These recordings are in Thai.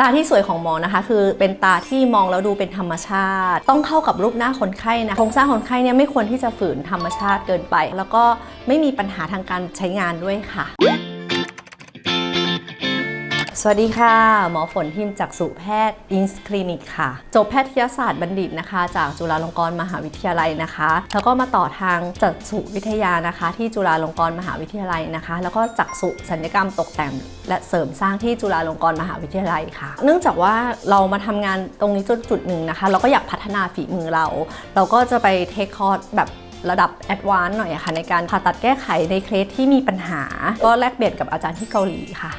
ตาที่สวยของหมอนะคะ คือเป็นตาที่มองแล้วดูเป็นธรรมชาติ ต้องเข้ากับรูปหน้าคนไข้นะโครงสร้างคนไข้เนี่ยไม่ควรที่จะฝืนธรรมชาติเกินไป แล้วก็ไม่มีปัญหาทางการใช้งานด้วยค่ะ สวัสดีค่ะ หมอฝนทีมจากสุแพทย์อินสคลินิกค่ะ จบแพทยศาสตร์บัณฑิตนะคะ จากจุฬาลงกรณ์มหาวิทยาลัยนะคะ แล้วก็มาต่อทางจักษุวิทยานะคะ ที่จุฬาลงกรณ์มหาวิทยาลัยนะคะ แล้วก็จักษุสัญญกรรมตกแต่งและเสริมสร้างที่จุฬาลงกรณ์มหาวิทยาลัยค่ะ เนื่องจากว่าเรามาทำงานตรงนี้จุดจุดหนึ่งนะคะ เราก็อยากพัฒนาฝีมือเรา เราก็จะไปเทคคอร์สแบบระดับแอดวานซ์หน่อยะค่ะในการผ่าตัดแก้ไขในเคสที่มีปัญหา ก็แลกเปลี่ยนกับอาจารย์ที่เกาหลีค่ะ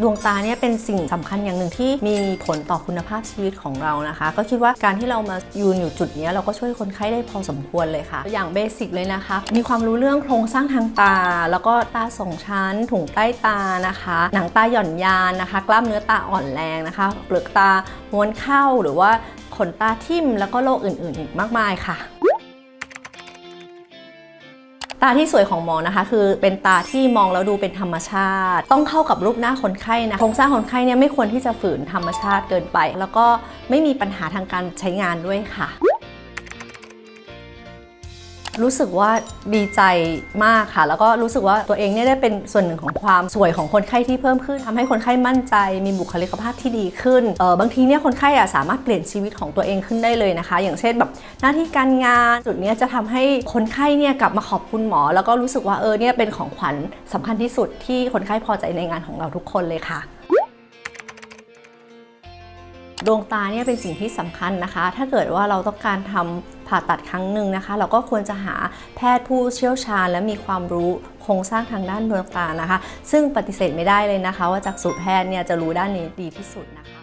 ดวงตาเนี่ยเป็นสิ่งสำคัญอย่างหนึ่งที่มีผลต่อคุณภาพชีวิตของเรานะคะ ก็คิดว่าการที่เรามายืนอยู่จุดนี้เราก็ช่วยคนไข้ได้พอสมควรเลยค่ะ อย่างเบสิกเลยนะคะ มีความรู้เรื่องโครงสร้างทางตา แล้วก็ตาสองชั้น ถุงใต้ตานะคะ หนังตาหย่อนยานนะคะ กล้ามเนื้อตาอ่อนแรงนะคะเปลือกตาม้วนเข้าหรือว่าขนตาทิ่มแล้วก็โรคอื่นๆ อีกมากมายค่ะ ตาที่สวยของหมอนะคะ คือเป็นตาที่มองแล้วดูเป็นธรรมชาติ ต้องเข้ากับรูปหน้าคนไข้นะโครงสร้างคนไข้เนี่ยไม่ควรที่จะฝืนธรรมชาติเกินไป แล้วก็ไม่มีปัญหาทางการใช้งานด้วยค่ะ รู้สึกว่าดีใจมากค่ะ แล้วก็รู้สึกว่าตัวเองเนี่ยได้เป็นส่วนหนึ่งของความสวยของคนไข้ที่เพิ่มขึ้นทำให้คนไข้มั่นใจ มีบุคลิกภาพที่ดีขึ้นเออบางทีเนี่ยคนไข้อะสามารถเปลี่ยนชีวิตของตัวเองขึ้นได้เลยนะคะ อย่างเช่นแบบหน้าที่การงานจุดเนี้ยจะทำให้คนไข้เนี่ยกลับมาขอบคุณหมอ แล้วก็รู้สึกว่าเออเนี่ยเป็นของขวัญสำคัญที่สุดที่คนไข้พอใจในงานของเราทุกคนเลยค่ะดวงตาเนี่ยเป็นสิ่งที่สำคัญนะคะ ถ้าเกิดว่าเราต้องการทำ ผ่าตัดครั้งหนึ่งนะคะ เราก็ควรจะหาแพทย์ผู้เชี่ยวชาญ และมีความรู้โครงสร้างทางด้านดวงตานะคะ ซึ่งปฏิเสธไม่ได้เลยนะคะ ว่าจากสูแพทย์เนี่ยจะรู้ด้านนี้ดีที่สุดนะคะ